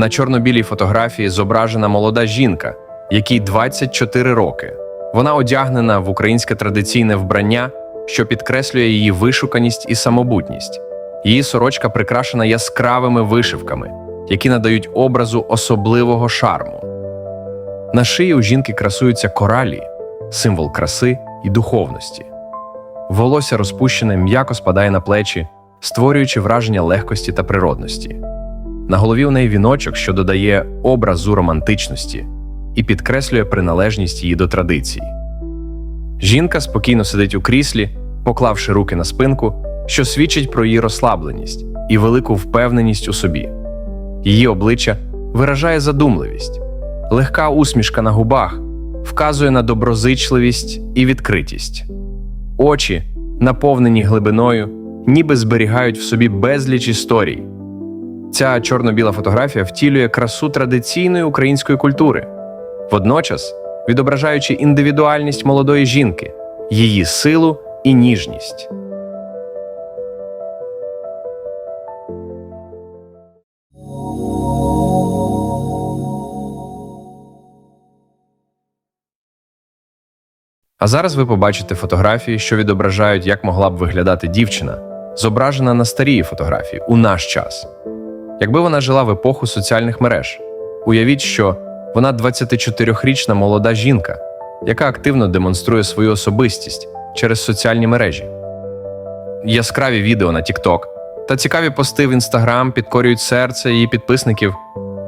На чорно-білій фотографії зображена молода жінка, якій 24 роки. Вона одягнена в українське традиційне вбрання, що підкреслює її вишуканість і самобутність. Її сорочка прикрашена яскравими вишивками, які надають образу особливого шарму. На шиї у жінки красуються коралі, символ краси і духовності. Волосся розпущене м'яко спадає на плечі, створюючи враження легкості та природності. На голові у неї віночок, що додає образу романтичності і підкреслює приналежність її до традицій. Жінка спокійно сидить у кріслі, поклавши руки на спинку, що свідчить про її розслабленість і велику впевненість у собі. Її обличчя виражає задумливість, легка усмішка на губах вказує на доброзичливість і відкритість. Очі, наповнені глибиною, ніби зберігають в собі безліч історій. Ця чорно-біла фотографія втілює красу традиційної української культури, водночас відображаючи індивідуальність молодої жінки, її силу і ніжність. А зараз ви побачите фотографії, що відображають, як могла б виглядати дівчина, зображена на старій фотографії у наш час. Якби вона жила в епоху соціальних мереж, уявіть, що вона 24-річна молода жінка, яка активно демонструє свою особистість через соціальні мережі. Яскраві відео на TikTok та цікаві пости в Instagram підкорюють серце її підписників,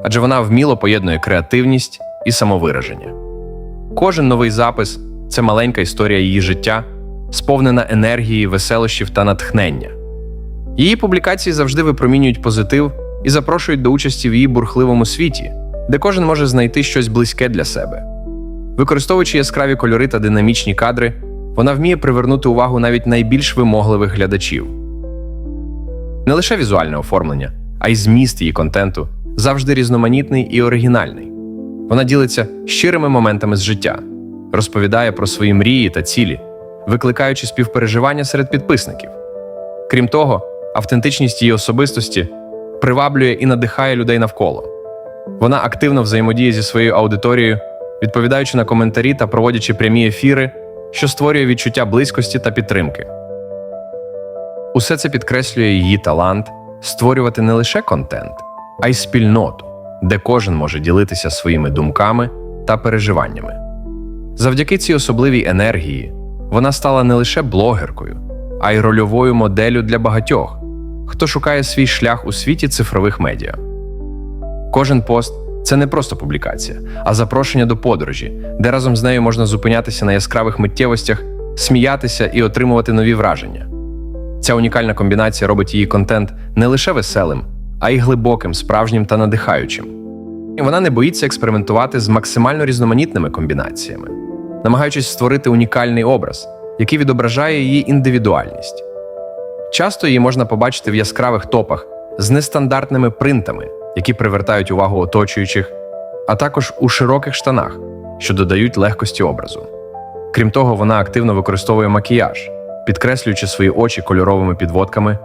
адже вона вміло поєднує креативність і самовираження. Кожен новий запис це маленька історія її життя, сповнена енергії, веселощів та натхнення. Її публікації завжди випромінюють позитив і запрошують до участі в її бурхливому світі, де кожен може знайти щось близьке для себе. Використовуючи яскраві кольори та динамічні кадри, вона вміє привернути увагу навіть найбільш вимогливих глядачів. Не лише візуальне оформлення, а й зміст її контенту завжди різноманітний і оригінальний. Вона ділиться щирими моментами з життя, розповідає про свої мрії та цілі, викликаючи співпереживання серед підписників. Крім того, автентичність її особистості приваблює і надихає людей навколо. Вона активно взаємодіє зі своєю аудиторією, відповідаючи на коментарі та проводячи прямі ефіри, що створює відчуття близькості та підтримки. Усе це підкреслює її талант створювати не лише контент, а й спільноту, де кожен може ділитися своїми думками та переживаннями. Завдяки цій особливій енергії вона стала не лише блогеркою, а й рольовою моделлю для багатьох, хто шукає свій шлях у світі цифрових медіа. Кожен пост це не просто публікація, а запрошення до подорожі, де разом з нею можна зупинятися на яскравих миттєвостях, сміятися і отримувати нові враження. Ця унікальна комбінація робить її контент не лише веселим, а й глибоким, справжнім та надихаючим. І вона не боїться експериментувати з максимально різноманітними комбінаціями, намагаючись створити унікальний образ, який відображає її індивідуальність. Часто її можна побачити в яскравих топах з нестандартними принтами, які привертають увагу оточуючих, а також у широких штанах, що додають легкості образу. Крім того, вона активно використовує макіяж, підкреслюючи свої очі кольоровими підводками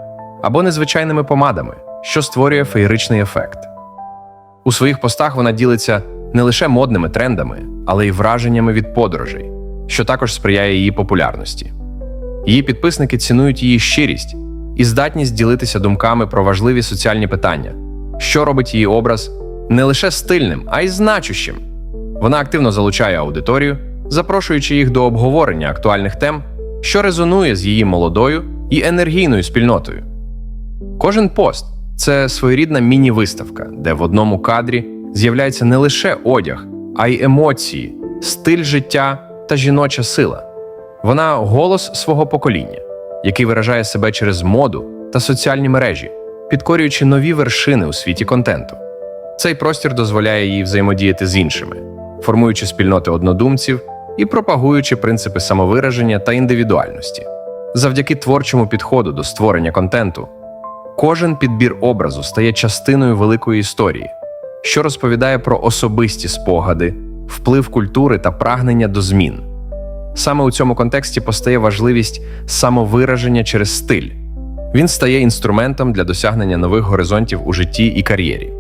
або незвичайними помадами, що створює феєричний ефект. У своїх постах вона ділиться не лише модними трендами, але й враженнями від подорожей, що також сприяє її популярності. Її підписники цінують її щирість і здатність ділитися думками про важливі соціальні питання, що робить її образ не лише стильним, а й значущим. Вона активно залучає аудиторію, запрошуючи їх до обговорення актуальних тем, що резонує з її молодою і енергійною спільнотою. Кожен пост це своєрідна міні-виставка, де в одному кадрі з'являється не лише одяг, а й емоції, стиль життя та жіноча сила. Вона голос свого покоління, який виражає себе через моду та соціальні мережі, підкорюючи нові вершини у світі контенту. Цей простір дозволяє їй взаємодіяти з іншими, формуючи спільноти однодумців і пропагуючи принципи самовираження та індивідуальності. Завдяки творчому підходу до створення контенту, кожен підбір образу стає частиною великої історії, що розповідає про особисті спогади, вплив культури та прагнення до змін. Саме у цьому контексті постає важливість самовираження через стиль. Він стає інструментом для досягнення нових горизонтів у житті і кар'єрі.